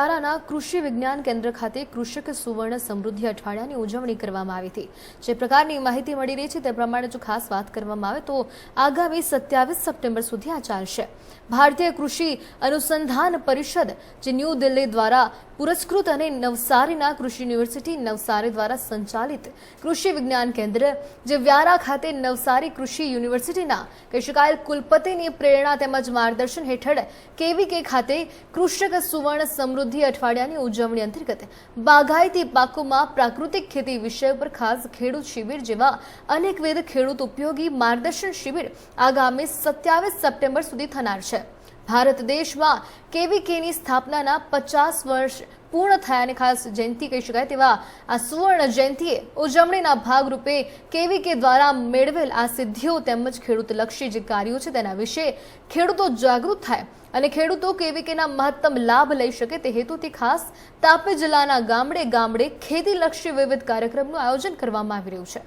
તારાના કૃષિ વિજ્ઞાન કેન્દ્ર ખાતે કૃષક સુવર્ણ સમૃદ્ધિ અઠવાડિયાની ઉજવણી કરવામાં આવી હતી. જે પ્રકારની માહિતી મળી રહી છે તે પ્રમાણે જો ખાસ વાત કરવામાં આવે તો આગામી સત્યાવીસ સપ્ટેમ્બર સુધી આ ચાલશે. ભારતીય કૃષિ અનુસંધાન પરિષદ, જે ન્યૂ દિલ્હી દ્વારા પુરસ્કૃત અને નવસારીના કૃષિ યુનિવર્સિટી નવસારી દ્વારા સંચાલિત કૃષિ વિજ્ઞાન કેન્દ્ર, જે વ્યારા ખાતે નવસારી કૃષિ યુનિવર્સિટીના કહી શકાય કુલપતિની પ્રેરણા તેમજ માર્ગદર્શન હેઠળ કેવીકે ખાતે કૃષક સુવર્ણ સમૃદ્ધિ અઠવાડિયાની ઉજવણી અંતર્ગત બાગાયતી પાકોમાં પ્રાકૃતિક ખેતી વિષય પર ખાસ ખેડૂત શિબિર જેવા અનેકવિધ ખેડૂત ઉપયોગી માર્ગદર્શન શિબિર આગામી સત્યાવીસ સપ્ટેમ્બર સુધી થનાર છે. ભારત દેશમાં કેવીકેની સ્થાપનાના પચાસ વર્ષ પૂર્ણ થયાની ખાસ જયંતિ કહી શકાય તેવા આ સુવર્ણ જયંતિએ ઉજવણીના ભાગરૂપે કેવીકે દ્વારા મેળવેલ આ સિદ્ધિઓ તેમજ ખેડૂતલક્ષી જે કાર્યો છે તેના વિશે ખેડૂતો જાગૃત થાય અને ખેડૂતો કેવીકેના મહત્તમ લાભ લઈ શકે તે હેતુથી ખાસ તાપી જિલ્લાના ગામડે ગામડે ખેતીલક્ષી વિવિધ કાર્યક્રમનું આયોજન કરવામાં આવી રહ્યું છે.